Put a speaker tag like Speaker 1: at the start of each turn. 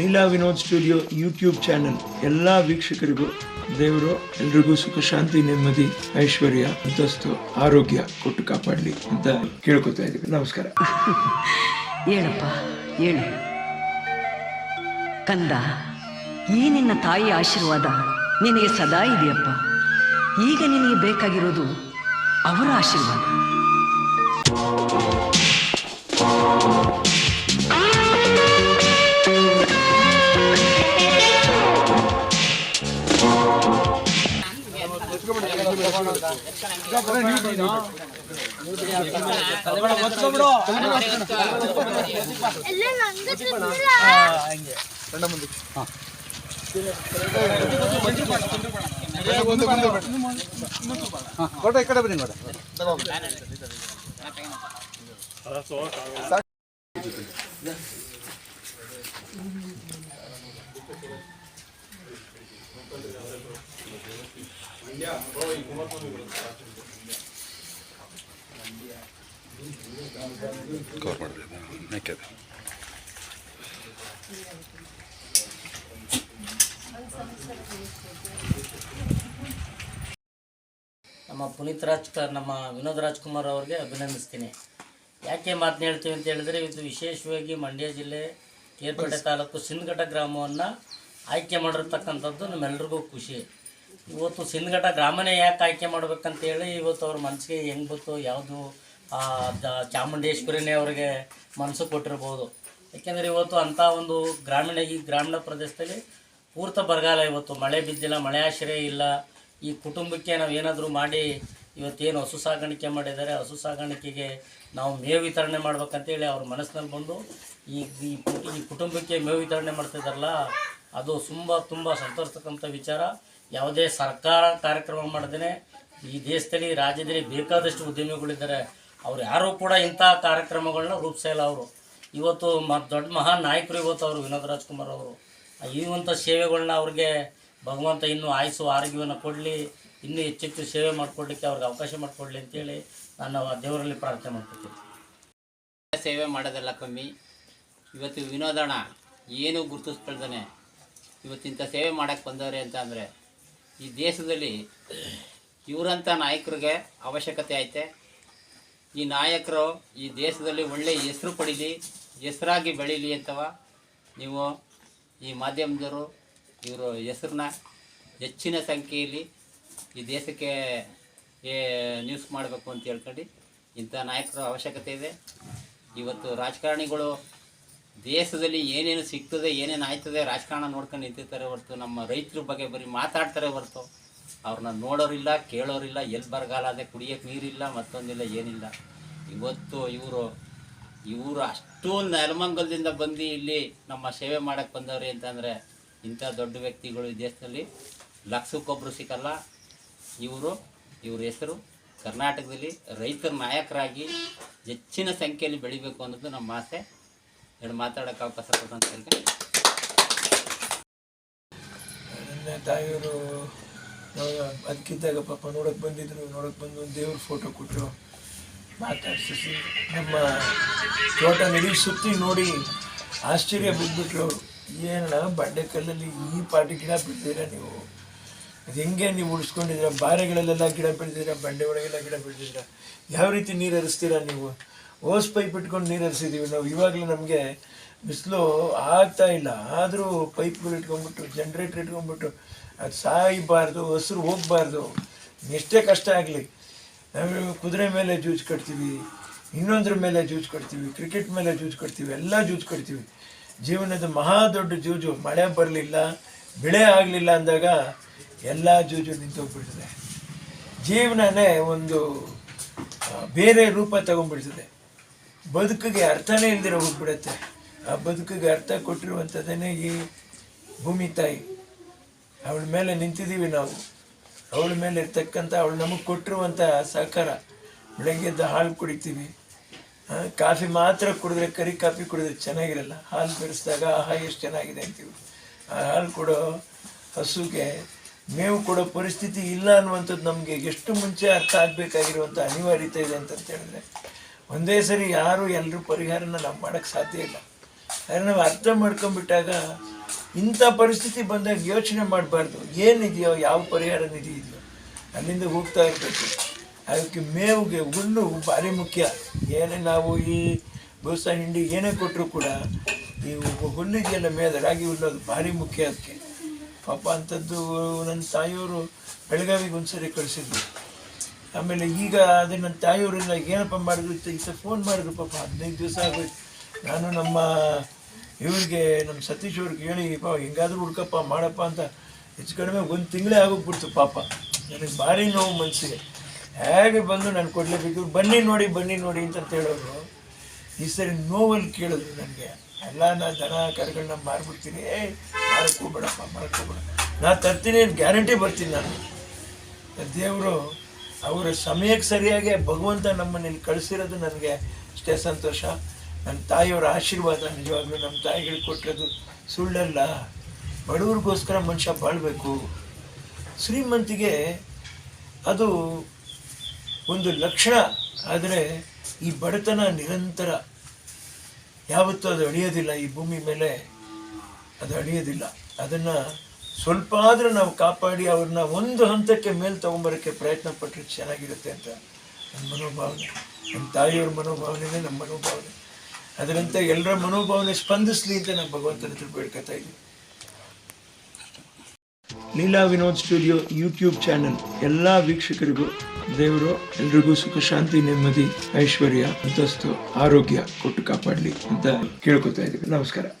Speaker 1: Leela Vinod studio YouTube channel. ಎಲ್ಲ ವೀಕ್ಷಕರಿಗೂ, ದೇವರು, ಎಲ್ರಿಗೂ ಸುಖ, ಶಾಂತಿ, ನೆಮ್ಮದಿ, ಐಶ್ವರ್ಯ ಅಂತಸ್ತು ಆರೋಗ್ಯ ಕೊಟ್ಟು ಕಾಪಾಡಲಿ ಅಂತ ಕೇಳ್ಕೊತಾ ಇದ್ದೀವಿ. ನಮಸ್ಕಾರ.
Speaker 2: ಹೇಳಪ್ಪ, ಹೇಳು. ಕಂದ, ಈ ನಿನ್ನ ತಾಯಿ ಆಶೀರ್ವಾದ ನಿನಗೆ ಸದಾ ಇದೆಯಪ್ಪ. ಈಗ ನಿನಗೆ ಬೇಕಾಗಿರೋದು ಅವರ ಆಶೀರ್ವಾದ.
Speaker 3: ಎಲ್ಲ ನಂಗೆ ತಿನ್ನಿಲ್ಲ
Speaker 4: ಕೊಡ ಈ ಕಡೆ ಬನ್ನಿ ಕೊಡ
Speaker 5: ಕವರ್ ಮಾಡಬೇಕು ನೆಕ್ಕೆ
Speaker 6: ನಮ್ಮ ಪುನೀತ್ ರಾಜ್ಕುಮಾರ್ ನಮ್ಮ ವಿನೋದ್ ರಾಜ್ಕುಮಾರ್ ಅವ್ರಿಗೆ ಅಭಿನಂದಿಸ್ತೀನಿ. ಯಾಕೆ ಮಾತನ್ನ ಹೇಳ್ತೀವಿ ಅಂತ ಹೇಳಿದ್ರೆ ಇದು ವಿಶೇಷವಾಗಿ ಮಂಡ್ಯ ಜಿಲ್ಲೆ ಕೇರ್ಪೇಟೆ ತಾಲೂಕು ಸಿಂದಘಟ್ಟ ಗ್ರಾಮವನ್ನು ಆಯ್ಕೆ ಮಾಡಿರ್ತಕ್ಕಂಥದ್ದು ನಮ್ಮೆಲ್ರಿಗೂ ಖುಷಿ. ಇವತ್ತು ಸಿಂದಘಟ್ಟ ಗ್ರಾಮನೇ ಯಾಕೆ ಆಯ್ಕೆ ಮಾಡ್ಬೇಕಂತೇಳಿ ಇವತ್ತು ಅವ್ರ ಮನಸ್ಸಿಗೆ ಹೆಂಗೆ ಬಂತು ಯಾವುದು ಚಾಮುಂಡೇಶ್ವರಿನೇ ಅವರಿಗೆ ಮನಸ್ಸು ಕೊಟ್ಟಿರ್ಬೋದು. ಯಾಕೆಂದರೆ ಇವತ್ತು ಅಂಥ ಒಂದು ಗ್ರಾಮೀಣ, ಈ ಗ್ರಾಮೀಣ ಪ್ರದೇಶದಲ್ಲಿ ಪೂರ್ತ ಬರಗಾಲ ಇವತ್ತು. ಮಳೆ ಬಿದ್ದಿಲ್ಲ, ಮಳೆ ಆಶ್ರಯ ಇಲ್ಲ. ಈ ಕುಟುಂಬಕ್ಕೆ ನಾವು ಏನಾದರೂ ಮಾಡಿ ಇವತ್ತೇನು ಹಸು ಸಾಗಾಣಿಕೆ ಮಾಡಿದ್ದಾರೆ, ಹಸು ಸಾಗಾಣಿಕೆಗೆ ನಾವು ಮೇವು ವಿತರಣೆ ಮಾಡ್ಬೇಕಂತೇಳಿ ಅವ್ರ ಮನಸ್ಸಿನಲ್ಲಿ ಬಂದು ಈ ಈ ಈ ಕುಟುಂಬಕ್ಕೆ ಮೇವು ವಿತರಣೆ ಮಾಡ್ತಿದ್ದಾರಲ್ಲ ಅದು ತುಂಬ ತುಂಬ ಸಂತೋಷತಕ್ಕಂಥ ವಿಚಾರ. ಯಾವುದೇ ಸರ್ಕಾರ ಕಾರ್ಯಕ್ರಮ ಮಾಡದೇ ಈ ದೇಶದಲ್ಲಿ, ರಾಜ್ಯದಲ್ಲಿ ಬೇಕಾದಷ್ಟು ಉದ್ಯಮಿಗಳಿದ್ದಾರೆ. ಅವ್ರು ಯಾರೂ ಕೂಡ ಇಂಥ ಕಾರ್ಯಕ್ರಮಗಳನ್ನ ರೂಪಿಸೇ ಇಲ್ಲ ಅವರು. ಇವತ್ತು ಮ, ದೊಡ್ಡ ಮಹಾನ್ ನಾಯಕರು ಇವತ್ತು ಅವರು, ವಿನೋದ್ ರಾಜ್ಕುಮಾರ್ ಅವರು. ಇವಂಥ ಸೇವೆಗಳನ್ನ ಅವ್ರಿಗೆ ಭಗವಂತ ಇನ್ನೂ ಆಯಸು ಆರೋಗ್ಯವನ್ನು ಕೊಡಲಿ, ಇನ್ನೂ ಹೆಚ್ಚೆಚ್ಚು ಸೇವೆ ಮಾಡಿಕೊಡ್ಲಿಕ್ಕೆ ಅವ್ರಿಗೆ ಅವಕಾಶ ಮಾಡಿಕೊಡ್ಲಿ ಅಂತೇಳಿ ನಾನು ದೇವರಲ್ಲಿ ಪ್ರಾರ್ಥನೆ ಮಾಡ್ಕೊತೀನಿ.
Speaker 7: ಸೇವೆ ಮಾಡೋದೆಲ್ಲ ಕಮ್ಮಿ. ಇವತ್ತು ವಿನೋದಣ ಏನು ಗುರುತಿಸ್ಕೊಳ್ತಾನೆ ಇವತ್ತಿಂಥ ಸೇವೆ ಮಾಡೋಕ್ಕೆ ಬಂದವ್ರೆ ಅಂತ ಅಂದರೆ ಈ ದೇಶದಲ್ಲಿ ಇವರಂಥ ನಾಯಕರಿಗೆ ಅವಶ್ಯಕತೆ ಐತೆ. ಈ ನಾಯಕರು ಈ ದೇಶದಲ್ಲಿ ಒಳ್ಳೆಯ ಹೆಸರು ಪಡೀಲಿ, ಹೆಸರಾಗಿ ಬೆಳೀಲಿ ಅಂತವ ನೀವು ಈ ಮಾಧ್ಯಮದವರು ಇವರು ಹೆಸರನ್ನ ಹೆಚ್ಚಿನ ಸಂಖ್ಯೆಯಲ್ಲಿ ಈ ದೇಶಕ್ಕೆ ನ್ಯೂಸ್ ಮಾಡಬೇಕು ಅಂತ ಹೇಳ್ಕೊಂಡು ಇಂಥ ನಾಯಕರ ಅವಶ್ಯಕತೆ ಇದೆ. ಇವತ್ತು ರಾಜಕಾರಣಿಗಳು ದೇಶದಲ್ಲಿ ಏನೇನು ಸಿಗ್ತದೆ, ಏನೇನು ಆಯ್ತದೆ, ರಾಜಕಾರಣ ನೋಡ್ಕೊಂಡು ನಿಂತಿರ್ತಾರೆ ಹೊರತು, ನಮ್ಮ ರೈತರ ಬಗ್ಗೆ ಬರೀ ಮಾತಾಡ್ತಾರೆ ಹೊರತು. ಅವ್ರನ್ನ ನೋಡೋರಿಲ್ಲ, ಕೇಳೋರಿಲ್ಲ ಎಲ್ಲಿ ಬರಗಾಲ ಅದೇ ಕುಡಿಯೋಕ್ಕೆ ನೀರಿಲ್ಲ, ಮತ್ತೊಂದಿಲ್ಲ ಏನಿಲ್ಲ. ಇವತ್ತು ಇವರು ಇವರು ಅಷ್ಟು ನೆಲಮಂಗಲದಿಂದ ಬಂದು ಇಲ್ಲಿ ನಮ್ಮ ಸೇವೆ ಮಾಡೋಕ್ಕೆ ಬಂದವ್ರಿ ಅಂತಂದರೆ ಇಂಥ ದೊಡ್ಡ ವ್ಯಕ್ತಿಗಳು ಈ ದೇಶದಲ್ಲಿ. ಲಕ್ಷಕ್ಕೊಬ್ಬರು ಸಿಕ್ಕಲ್ಲ. ಇವರು, ಇವ್ರ ಹೆಸರು ಕರ್ನಾಟಕದಲ್ಲಿ ರೈತರ ನಾಯಕರಾಗಿ ಹೆಚ್ಚಿನ ಸಂಖ್ಯೆಯಲ್ಲಿ ಬೆಳಿಬೇಕು ಅನ್ನೋದು ನಮ್ಮ ಆಸೆ. ಎರಡು ಮಾತಾಡೋಕ್ಕೆ ಅವಕಾಶ ಕೊಟ್ಟಂತ
Speaker 1: ನನ್ನ ತಾಯಿಯವರು ಅದಕ್ಕಿದ್ದಾಗ ಪಾಪ ನೋಡಕ್ಕೆ ಬಂದಿದ್ರು, ನೋಡೋಕೆ ಬಂದು ಒಂದು ದೇವ್ರ ಫೋಟೋ ಕೊಟ್ಟರು ಮಾತಾಡ್ಸಿ ನಮ್ಮ ತೋಟ ನಡಿ ಸುತ್ತಿ ನೋಡಿ ಆಶ್ಚರ್ಯ ಬಿದ್ದುಬಿಟ್ರು ಅವರು. ಬಂಡೆ ಕಲ್ಲಲ್ಲಿ ಈ ಪಾಟಿ ಗಿಡ ಬಿಡ್ತೀರಾ ನೀವು? ಅದು ಹೆಂಗೆ ನೀವು ಉಳಿಸ್ಕೊಂಡಿದ್ದೀರಾ? ಬಾರೆಗಳಲ್ಲೆಲ್ಲ ಗಿಡ ಬೆಳೆದಿದ್ದೀರ ಬಂಡೆ ಒಳಗೆಲ್ಲ ಗಿಡ ಬೆಳೆದಿದ್ದೀರಾ ಯಾವ ರೀತಿ ನೀರು ಹರಿಸ್ತೀರಾ ನೀವು? ಓಸ್ ಪೈಪ್ ಇಟ್ಕೊಂಡು ನೀರು ಹರಿಸಿದ್ದೀವಿ ನಾವು ಇವಾಗಲೂ ನಮಗೆ ಬಿಸಿಲು ಆಗ್ತಾ ಇಲ್ಲ. ಆದರೂ ಪೈಪ್ಗಳು ಇಟ್ಕೊಂಡ್ಬಿಟ್ಟು ಜನ್ರೇಟ್ರ್ ಇಟ್ಕೊಂಡ್ಬಿಟ್ಟು ಅದು ಸಾಯಬಾರ್ದು, ಹಸಿರು ಹೋಗಬಾರ್ದು. ಎಷ್ಟೇ ಕಷ್ಟ ಆಗಲಿ. ನಾವು ಕುದುರೆ ಮೇಲೆ ಜೂಜ್ ಕಟ್ತೀವಿ, ಇನ್ನೊಂದ್ರ ಮೇಲೆ ಜೂಜ್ ಕಟ್ತೀವಿ ಕ್ರಿಕೆಟ್ ಮೇಲೆ ಜೂಜ್ ಕಟ್ತೀವಿ, ಎಲ್ಲ ಜೂಜ್ ಕಟ್ತೀವಿ. ಜೀವನದ ಮಹಾ ದೊಡ್ಡ ಜೂಜು. ಮಳೆ ಬರಲಿಲ್ಲ, ಬೆಳೆ ಆಗಲಿಲ್ಲ ಅಂದಾಗ ಎಲ್ಲ ಜೂಜು ನಿಂತೋಗ್ಬಿಡ್ತದೆ. ಜೀವನನೇ ಒಂದು ಬೇರೆ ರೂಪ ತಗೊಂಡ್ಬಿಡ್ತದೆ. ಬದುಕಿಗೆ ಅರ್ಥನೇ ಇಲ್ದಿರ ಹೋಗ್ಬಿಡುತ್ತೆ. ಆ ಬದುಕಿಗೆ ಅರ್ಥ ಕೊಟ್ಟಿರುವಂಥದ್ದೇನೆ ಈ ಭೂಮಿ ತಾಯಿ. ಅವಳ ಮೇಲೆ ನಿಂತಿದ್ದೀವಿ ನಾವು. ಅವಳ ಮೇಲೆ ಇರ್ತಕ್ಕಂಥ, ಅವಳು ನಮಗೆ ಕೊಟ್ಟಿರುವಂಥ ಸಹಕಾರ. ಬೆಳಗ್ಗೆ ಎದ್ದು ಹಾಲು ಕುಡಿತೀವಿ. ಕಾಫಿ ಮಾತ್ರ ಕುಡಿದ್ರೆ, ಕರಿ ಕಾಫಿ ಕುಡಿದ್ರೆ ಚೆನ್ನಾಗಿರಲ್ಲ. ಹಾಲು ಬೆರೆಸಿದಾಗ, ಆಹಾ, ಎಷ್ಟು ಚೆನ್ನಾಗಿದೆ ಅಂತೀವಿ. ಆ ಹಾಲು ಕೊಡೋ ಹಸುಗೆ, ಮೇವು ಕೊಡೋ ಪರಿಸ್ಥಿತಿ ಇಲ್ಲ ಅನ್ನುವಂಥದ್ದು ನಮಗೆ ಎಷ್ಟು ಮುಂಚೆ ಅರ್ಥ ಆಗಬೇಕಾಗಿರುವಂಥ ಅನಿವಾರ್ಯತೆ ಇದೆ ಅಂತಂತ ಹೇಳಿದ್ರೆ ಒಂದೇ ಸರಿ ಯಾರು ಎಲ್ಲರೂ ಪರಿಹಾರನ ನಾವು ಮಾಡೋಕ್ಕೆ ಸಾಧ್ಯ ಇಲ್ಲ. ಆದರೆ ನಾವು ಅರ್ಥ ಮಾಡ್ಕೊಂಡ್ಬಿಟ್ಟಾಗ ಇಂಥ ಪರಿಸ್ಥಿತಿ ಬಂದಾಗ ಯೋಚನೆ ಮಾಡಬಾರ್ದು. ಏನಿದೆಯೋ ಯಾವ ಪರಿಹಾರ ನಿಧಿ ಇದೆಯೋ ಅಲ್ಲಿಂದ ಹೋಗ್ತಾ ಇರಬೇಕು. ಅದಕ್ಕೆ ಮೇವಿಗೆ ಹುಲ್ಲು ಭಾರಿ ಮುಖ್ಯ. ಏನೇ ನಾವು ಈ ದೋಸ ಹಿಂಡಿ ಏನೇ ಕೊಟ್ಟರು ಕೂಡ ಈ ಹುಲ್ಲಿಗೆಲ್ಲ ಮೇದ ರಾಗಿ ಹುಲ್ಲು ಅದು ಭಾರಿ ಮುಖ್ಯ ಅದಕ್ಕೆ. ಪಾಪ ಅಂಥದ್ದು ನನ್ನ ತಾಯಿಯವರು ಬೆಳಗಾವಿಗೆ ಒಂದ್ಸರಿ ಕಳಿಸಿದ್ರು. ಆಮೇಲೆ ಈಗ ಅದೇ ನನ್ನ ತಾಯಿಯವರೆಲ್ಲ ಏನಪ್ಪ ಮಾಡಿದ್ರು ಈಗ ಫೋನ್ ಮಾಡಿದ್ರು ಪಾಪ, ಹದಿನೈದು ದಿವಸ ಆಗೋಯ್ತು. ನಾನು ನಮ್ಮ ಇವ್ರಿಗೆ, ನಮ್ಮ ಸತೀಶ್ ಅವ್ರಿಗೆ ಹೇಳಿ ಪಾ ಹಿಂಗಾದ್ರೂ ಹುಡ್ಕಪ್ಪ, ಮಾಡಪ್ಪ ಅಂತ ಹೆಚ್ಚು ಕಡಿಮೆ ಒಂದು ತಿಂಗಳೇ ಆಗೋಗ್ಬಿಡ್ತು ಪಾಪ. ನನಗೆ ಭಾರಿ ನೋವು ಮನಸ್ಸಿಗೆ. ಹೇಗೆ ಬಂದು ನಾನು ಕೊಡಲೇಬೇಕು? ಬನ್ನಿ ನೋಡಿ ಬನ್ನಿ ನೋಡಿ ಅಂತ ಹೇಳೋರು. ಈ ಸರಿ ನೋವಲ್ಲಿ ಕೇಳಿದ್ರು ನನಗೆ. ಎಲ್ಲ ನಾನು ದನ, ಕರುಗಳನ್ನ ಮಾರ್ಬಿಡ್ತೀನಿ. ಏ ಮಾರಕ್ಕೆ ಹೋಗ್ಬೇಡಪ್ಪ ಮಾರಕ್ಕೆ ಹೋಗ್ಬೇಡ ನಾ ತರ್ತೀನಿ ಗ್ಯಾರಂಟಿ ಬರ್ತೀನಿ ನಾನು. ದೇವರು ಅವರ ಸಮಯಕ್ಕೆ ಸರಿಯಾಗಿ ಭಗವಂತ ನಮ್ಮನ್ನ ಇಲ್ಲಿ ಕಳಿಸಿರೋದು ನನಗೆ ಅಷ್ಟೇ ಸಂತೋಷ. ನನ್ನ ತಾಯಿಯವರ ಆಶೀರ್ವಾದ ನಿಜವಾಗ್ಲೂ ನಮ್ಮ ತಾಯಿಗಳಿಗೆ ಕೊಟ್ಟಿರೋದು ಸುಳ್ಳಲ್ಲ. ಬಡವ್ರಿಗೋಸ್ಕರ ಮನುಷ್ಯ ಬಾಳ್ಬೇಕು. ಶ್ರೀಮಂತಿಗೆ ಅದು ಒಂದು ಲಕ್ಷಣ. ಆದರೆ ಈ ಬಡತನ ನಿರಂತರ. ಯಾವತ್ತೂ ಅದು ಅಳಿಯೋದಿಲ್ಲ ಈ ಭೂಮಿ ಮೇಲೆ. ಅದು ಅಳಿಯೋದಿಲ್ಲ. ಅದನ್ನು ಸ್ವಲ್ಪ ಆದರೂ ನಾವು ಕಾಪಾಡಿ ಅವ್ರನ್ನ ಒಂದು ಹಂತಕ್ಕೆ ಮೇಲೆ ತೊಗೊಂಬರೋಕ್ಕೆ ಪ್ರಯತ್ನ ಪಟ್ಟರೆ ಚೆನ್ನಾಗಿರುತ್ತೆ ಅಂತ ನನ್ನ ಮನೋಭಾವನೆ. ನಮ್ಮ ತಾಯಿಯವ್ರ ಮನೋಭಾವನೆನೇ ನಮ್ಮ ಮನೋಭಾವನೆ. ಅದರಂತೆ ಎಲ್ಲರ ಮನೋಭಾವನೆ ಸ್ಪಂದಿಸಲಿ ಅಂತ ನಾನು ಭಗವಂತನ ಹತ್ರ ಬೇಡ್ಕೊತಾ ಇದ್ದೀನಿ. Leela Vinod studio YouTube channel. ಎಲ್ಲ ವೀಕ್ಷಕರಿಗೂ, ದೇವರು ಎಲ್ರಿಗೂ ಸುಖ, ಶಾಂತಿ, ನೆಮ್ಮದಿ, ಐಶ್ವರ್ಯ, ಅಂತಸ್ತು, ಆರೋಗ್ಯ ಕೊಟ್ಟು ಕಾಪಾಡಲಿ ಅಂತ ಕೇಳ್ಕೊತಾ ಇದ್ದೀವಿ. ನಮಸ್ಕಾರ.